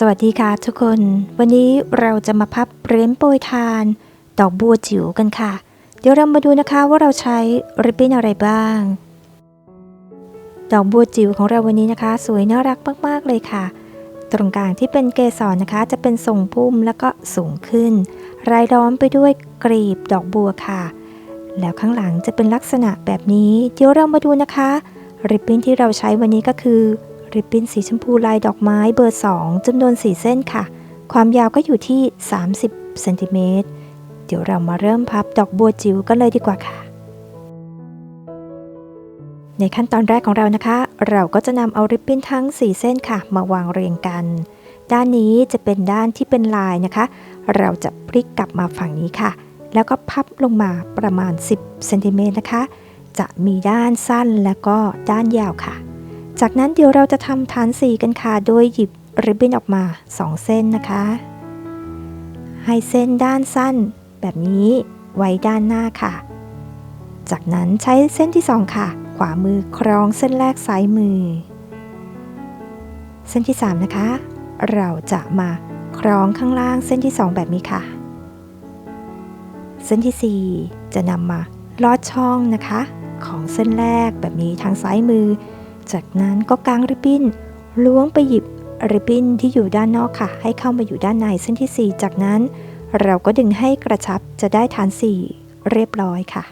สวัสดีค่ะทุกคน วันนี้เราจะมาพับเรียญโปรยทาน ดอกบัวจิ๋วกันค่ะ เดี๋ยวเรามาดูนะคะว่าเราใช้ริบบิ้นอะไรบ้าง ดอกบัวจิ๋วของเราวันนี้นะคะ สวยน่ารักมากๆเลยค่ะ ตรงกลางที่เป็นเกสรนะคะ จะเป็นทรงพุ่มแล้วก็สูงขึ้น รายล้อมไปด้วยกลีบดอกบัวค่ะ แล้วข้างหลังจะเป็นลักษณะแบบนี้ เดี๋ยวเรามาดูนะคะริบบิ้นที่เราใช้วันนี้ก็คือ ริบบิ้นสีชมพูลายดอกไม้เบอร์ 2จำนวน 4 เส้นค่ะ ความยาวก็อยู่ที่ 30เซนติเมตรเดี๋ยวเรามาเริ่มพับดอกบัวจิ๋วกันเลยดีกว่าค่ะ ในขั้นตอนแรกของเรานะคะ เราก็จะนำเอาริบบิ้นทั้ง 4 เส้นค่ะ มาวางเรียงกัน ด้านนี้จะเป็นด้านที่เป็นลายนะคะ เราจะพลิกกลับมาฝั่งนี้ค่ะ แล้วก็พับลงมาประมาณ 10เซนติเมตรนะคะ จะมีด้านสั้นและก็ด้านยาวค่ะ จากนั้นเดี๋ยวเราจะทำฐานสีกันค่ะ โดยหยิบริบบิ้นออกมา 2 เส้นนะคะ ให้เส้นด้านสั้นแบบนี้ไว้ด้านหน้าค่ะ จากนั้นใช้เส้นที่ 2 ค่ะ ขวามือคล้องเส้นแรกซ้ายมือ เส้นที่ 3 นะคะ เราจะมาคล้องข้างล่างเส้นที่ 2 แบบนี้ค่ะ เส้นที่ 4 จะนำมาลอดช่องนะคะ ของเส้นแรกแบบนี้ทางซ้ายมือ จากนั้นก็กางริบบิ้นล้วงไปหยิบริบบิ้นที่อยู่ด้านนอกค่ะ ให้เข้ามาอยู่ด้านในเส้นที่ 4 จากนั้น เราก็ดึงให้กระชับจะได้ฐาน 4 เรียบร้อยค่ะ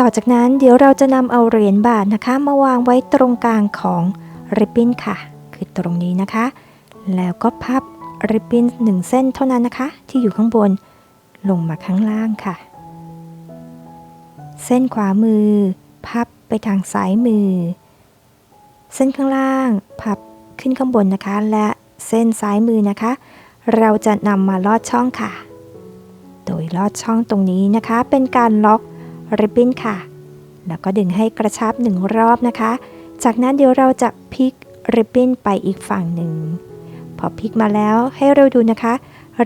ต่อจากนั้นเดี๋ยวเราจะนำเอาเหรียญบาทนะคะ มาวางไว้ตรงกลางของริบบิ้นค่ะ คือตรงนี้นะคะ แล้วก็พับริบบิ้นหนึ่งเส้นเท่านั้นนะคะ ที่อยู่ข้างบนลงมาข้างล่างค่ะ เส้นขวามือ พับไปทางซ้ายมือ เส้นข้างล่างพับขึ้นข้างบนนะคะ และเส้นซ้ายมือนะคะ เราจะนำมาลอดช่องค่ะ โดยลอดช่องตรงนี้นะคะ เป็นการล็อกริบบิ้นค่ะ แล้วก็ดึงให้กระชับหนึ่งรอบนะคะ จากนั้นเดี๋ยวเราจะพลิกริบบิ้นไปอีกฝั่งหนึ่ง พอพลิกมาแล้วให้เราดูนะคะ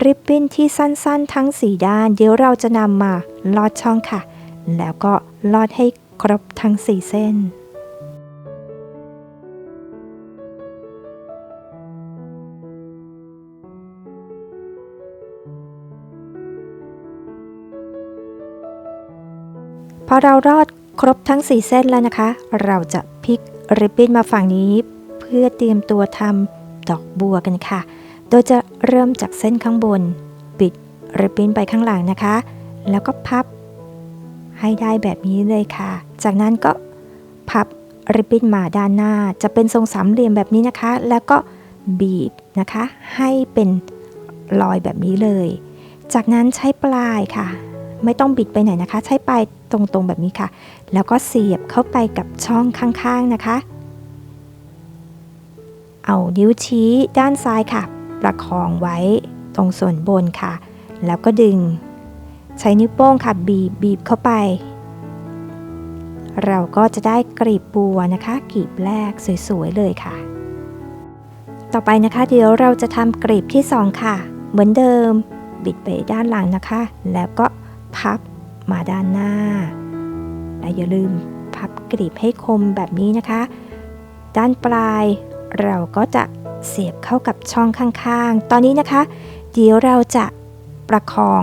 ริบบิ้นที่สั้นๆ ทั้ง 4 ด้าน เดี๋ยวเราจะนำมาลอดช่องค่ะ แล้วก็ลอดให้ครบทั้ง 4 เส้น เรารอดครบทั้ง 4 เส้นแล้วนะคะ เราจะพลิกริบบิ้นมาฝั่งนี้ เพื่อเตรียมตัวทำดอกบัวกันค่ะ โดยจะเริ่มจากเส้นข้างบน ปิดริบบิ้นไปข้างหลังนะคะ แล้วก็พับให้ได้แบบนี้เลยค่ะ จากนั้นก็พับริบบิ้นมาด้านหน้า จะเป็นทรงสามเหลี่ยมแบบนี้นะคะ แล้วก็บีบนะคะ ให้เป็นรอยแบบนี้เลย จากนั้นใช้ปลายค่ะ ไม่ต้องบิดไปไหนนะคะ ใช้ปลายตรงๆแบบนี้ค่ะ แล้วก็เสียบเข้าไปกับช่องข้างๆนะคะ เอานิ้วชี้ด้านซ้ายค่ะ ประคองไว้ตรงส่วนบนค่ะ แล้วก็ดึง ใช้นิ้วโป้งค่ะ บีบบีบเข้าไป เราก็จะได้กรีบบัวนะคะกรีบแรกสวยๆเลยค่ะ ต่อไปนะคะ เดี๋ยวเราจะทำกรีบที่ 2 ค่ะ เหมือนเดิมบิดไปด้านหลังนะคะ แล้วก็ พับมาด้านหน้า และอย่าลืมพับกรีบให้คมแบบนี้นะคะ ด้านปลายเราก็จะเสียบเข้ากับช่องข้างๆ ตอนนี้นะคะ เดี๋ยวเราจะประคอง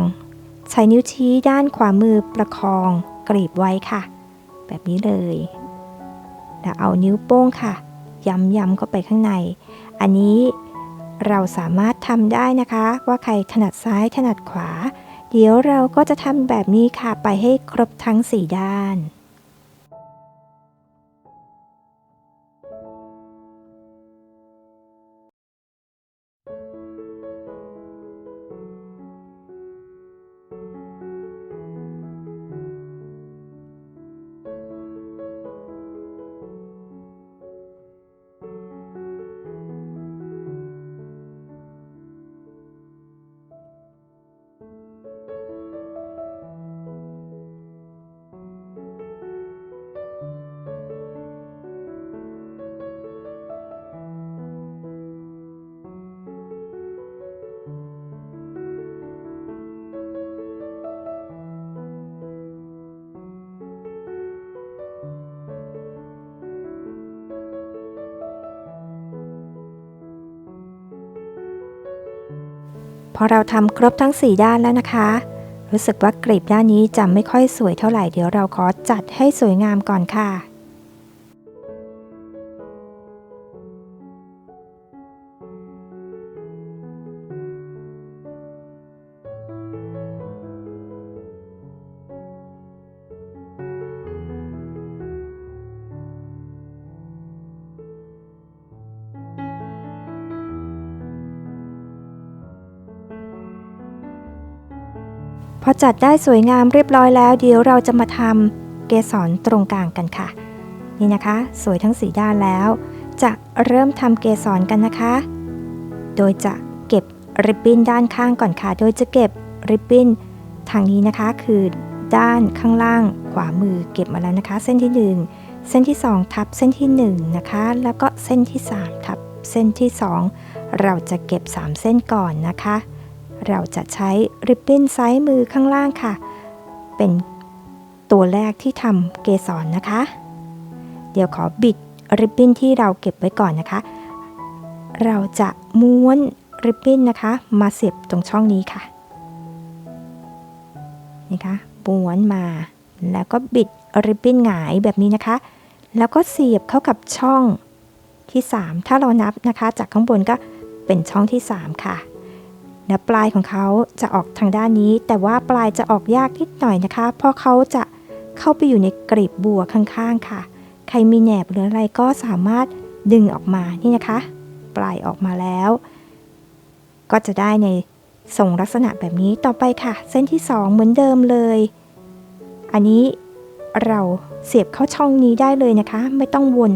ใช้นิ้วชี้ด้านขวามือประคองกรีบไว้ค่ะ แบบนี้เลย แล้วเอานิ้วโป้งค่ะ ย้ำๆเข้าไปข้างใน อันนี้เราสามารถทำได้นะคะ ว่าใครถนัดซ้ายถนัดขวา เดี๋ยวเราก็จะทำแบบนี้ค่ะไปให้ครบทั้ง 4 ด้าน「 พอเราทำครบทั้ง 4 ด้านแล้วนะคะ รู้สึกว่ากลีบด้านนี้จะไม่ค่อยสวยเท่าไหร่เดี๋ยวเราขอจัดให้สวยงามก่อนค่ะ อจัดได้สวยงามเรียบร้อยแล้ว เดี๋ยวเราจะมาทำเกสรตรงกลางกันค่ะ นี่นะคะ สวยทั้งสีด้านแล้ว จะเริ่มทำเกสรกันนะคะ โดยจะเก็บริบบิ้นด้านข้างก่อนค่ะ โดยจะเก็บริบบิ้นทางนี้นะคะคือด้านข้างล่างขวามือเก็บมาแล้วนะคะ เส้นที่ 1 เส้นที่ 2 ทับเส้นที่1นะคะแล้วก็เส้นที่ 3 ทับเส้นที่ 2 เราจะเก็บ 3 เส้นก่อนนะคะ เราจะใช้ริบบิ้นซ้ายมือข้างล่างค่ะ เป็นตัวแรกที่ทำเกสรนะคะ เดี๋ยวขอบิดริบบิ้นที่เราเก็บไว้ก่อนนะคะ เราจะม้วนริบบิ้นนะคะ มาเสียบตรงช่องนี้ค่ะ นี่คะม้วนมา แล้วก็บิดริบบิ้นหงายแบบนี้นะคะ แล้วก็เสียบเข้ากับช่องที่ 3 ถ้าเรานับนะคะ จากข้างบนก็เป็นช่องที่ 3 ค่ะ และปลายของเขาจะออกทางด้านนี้ แต่ว่าปลายจะออกยากนิดหน่อยนะคะ เพราะเขาจะเข้าไปอยู่ในกลีบบัวข้างๆค่ะ ใครมีแหนบหรืออะไรก็สามารถดึงออกมานี่นะคะ ปลายออกมาแล้ว ก็จะได้ในทรงลักษณะแบบนี้ต่อไปค่ะ เส้นที่ 2 เหมือนเดิมเลย อันนี้เราเสียบเข้าช่องนี้ได้เลยนะคะ ไม่ต้องวน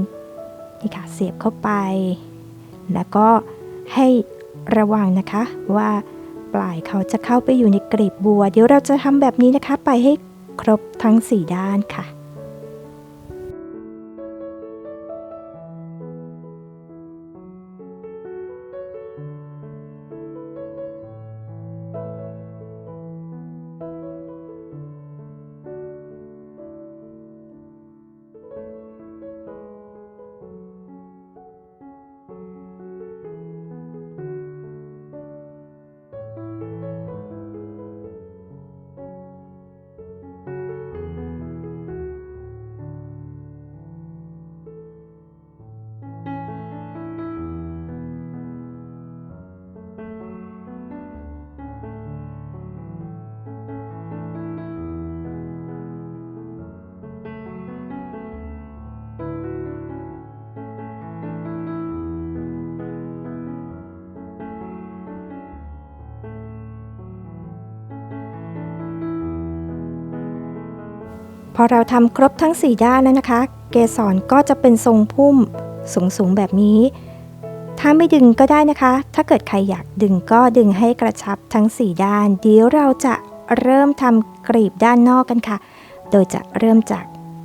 นี่ค่ะเสียบเข้าไป แล้วก็ให้ ระวังนะคะว่าปลายเขาจะเข้าไปอยู่ในกลีบบัว เดี๋ยวเราจะทำแบบนี้นะคะ ไปให้ครบทั้ง 4 ด้านค่ะ พอเราทำครบทั้ง 4 ด้านแล้วนะคะ เกสรก็จะเป็นทรงพุ่มสูงๆแบบนี้ ถ้าไม่ดึงก็ได้นะคะ ถ้าเกิดใครอยากดึงก็ดึงให้กระชับทั้ง 4 ด้าน เดี๋ยวเราจะเริ่มทำกรีบด้านนอกกันค่ะ โดยจะเริ่มจาก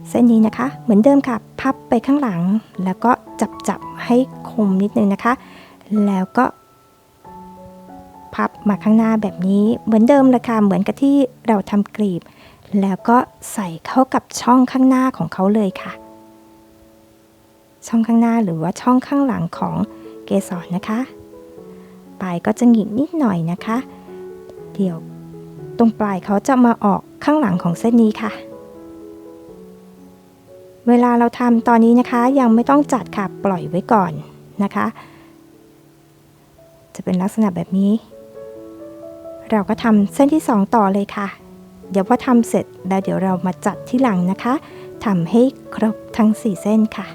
เส้นนี้นะคะ เหมือนเดิมค่ะ พับไปข้างหลัง แล้วก็จับจับๆให้คมนิดนึงนะคะ แล้วก็ พับมาข้างหน้าแบบนี้ เหมือนเดิมเลยค่ะ เหมือนกับที่เราทำกรีบ แล้วก็ใส่เข้ากับช่องข้างหน้าของเขาเลยค่ะ ช่องข้างหน้าหรือว่าช่องข้างหลังของเกสรนะคะ ปลายก็จะหงิกนิดหน่อยนะคะ เดี๋ยวตรงปลายเขาจะมาออกข้างหลังของเส้นนี้ค่ะ เวลาเราทำตอนนี้นะคะยังไม่ต้องจัดค่ะปล่อยไว้ก่อนนะคะ จะเป็นลักษณะแบบนี้ เราก็ทำเส้นที่ 2 ต่อเลยค่ะ เดี๋ยวพอทำเสร็จแล้วเดี๋ยวเรามาจัดที่หลังนะคะทำให้ครบทั้ง 4 เส้นค่ะ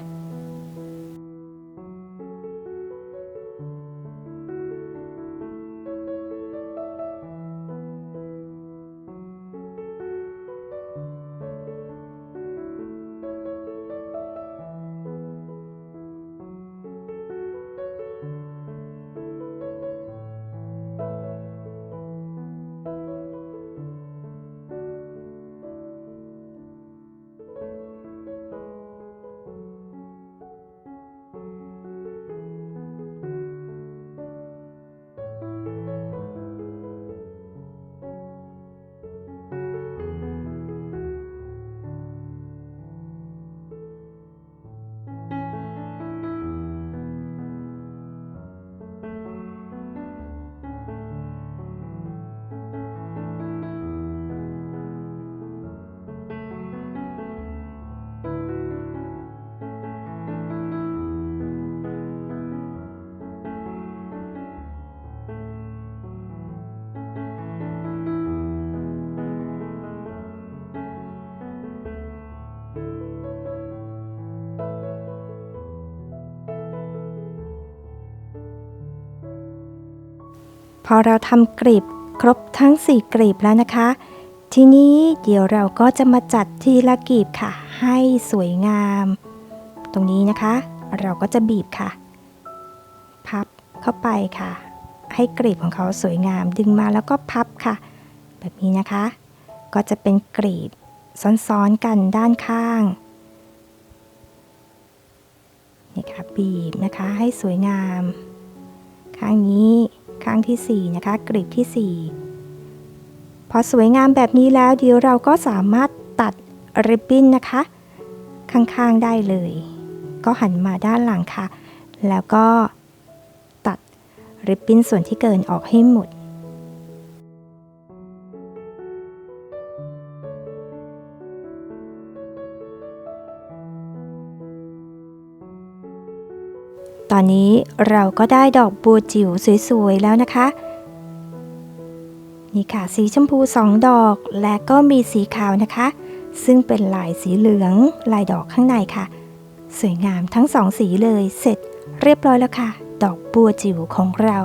อเราทำกลีบครบทั้ง 4กลีบแล้วนะคะ ทีนี้เดี๋ยวเราก็จะมาจัดทีละกลีบค่ะ ให้สวยงาม ตรงนี้นะคะ เราก็จะบีบค่ะ พับเข้าไปค่ะ ให้กลีบของเขาสวยงามดึงมาแล้วก็พับค่ะ แบบนี้นะคะ ก็จะเป็นกลีบซ้อนๆกันด้านข้างนี่ค่ะบีบนะคะให้สวยงาม ข้างนี้ ข้างที่4นะคะกลีบที่ 4 พอสวยงามแบบนี้แล้วเดี๋ยวเราก็สามารถตัดริบบิ้นนะคะ ข้างๆได้เลย ก็หันมาด้านหลังค่ะ แล้วก็ตัดริบบิ้นส่วนที่เกินออกให้หมด ตอนนี้เราก็ได้ดอกบัวจิ๋วสวยๆแล้วนะคะ นี่ค่ะสีชมพูสองดอกและก็มีสีขาวนะคะ ซึ่งเป็นลายสีเหลืองลายดอกข้างในค่ะ สวยงามทั้งสองสีเลยเสร็จเรียบร้อยแล้วค่ะ ดอกบัวจิ๋วของเรา